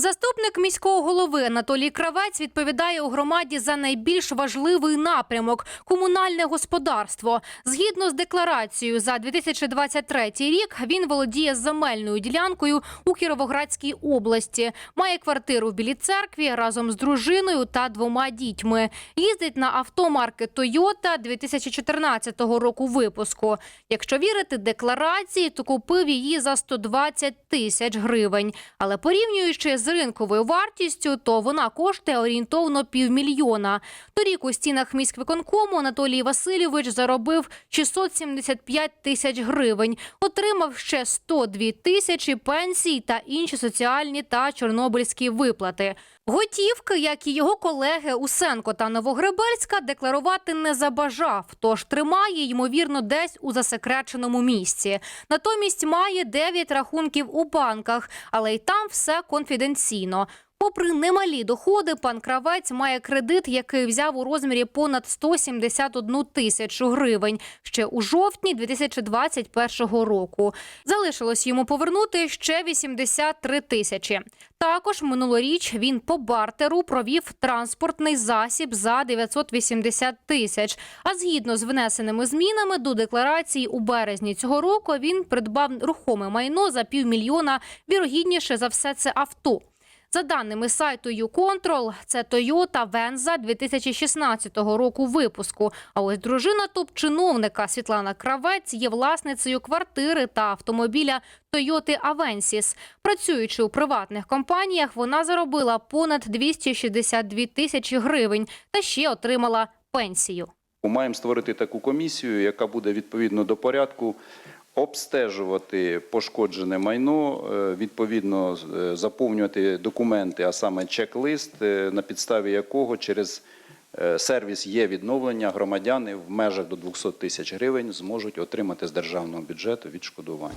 Заступник міського голови Анатолій Кравець відповідає у громаді за найбільш важливий напрямок комунальне господарство. Згідно з декларацією за 2023 рік він володіє земельною ділянкою у Кіровоградській області, має квартиру в Білій церкві разом з дружиною та двома дітьми. Їздить на авто марки Toyota 2014 року випуску. Якщо вірити декларації, то купив її за 120 тисяч гривень. Але порівнюючи з ринковою вартістю, то вона коштує орієнтовно півмільйона. Торік у стінах міськвиконкому Анатолій Васильович заробив 675 тисяч гривень, отримав ще 102 тисячі пенсій та інші соціальні та чорнобильські виплати. Готівки, як і його колеги Усенко та Новогребельська, декларувати не забажав, тож тримає ймовірно десь у засекреченому місці. Натомість має 9 рахунків у банках, але й там все конфіденційно. Попри немалі доходи, пан Кравець має кредит, який взяв у розмірі понад 171 тисячу гривень ще у жовтні 2021 року. Залишилось йому повернути ще 83 тисячі. Також минулоріч він по бартеру провів транспортний засіб за 980 тисяч. А згідно з внесеними змінами до декларації у березні цього року він придбав рухоме майно за півмільйона. Вірогідніше за все це авто. За даними сайту YouControl, це Toyota Venza 2016 року випуску. А ось дружина топ-чиновника Світлана Кравець є власницею квартири та автомобіля Toyota Avensis. Працюючи у приватних компаніях, вона заробила понад 262 тисячі гривень та ще отримала пенсію. Маємо створити таку комісію, яка буде відповідно до порядку обстежувати пошкоджене майно, е, відповідно е, заповнювати документи, а саме чек-лист, е, на підставі якого через сервіс є відновлення громадяни в межах до 200 тисяч гривень зможуть отримати з державного бюджету відшкодування.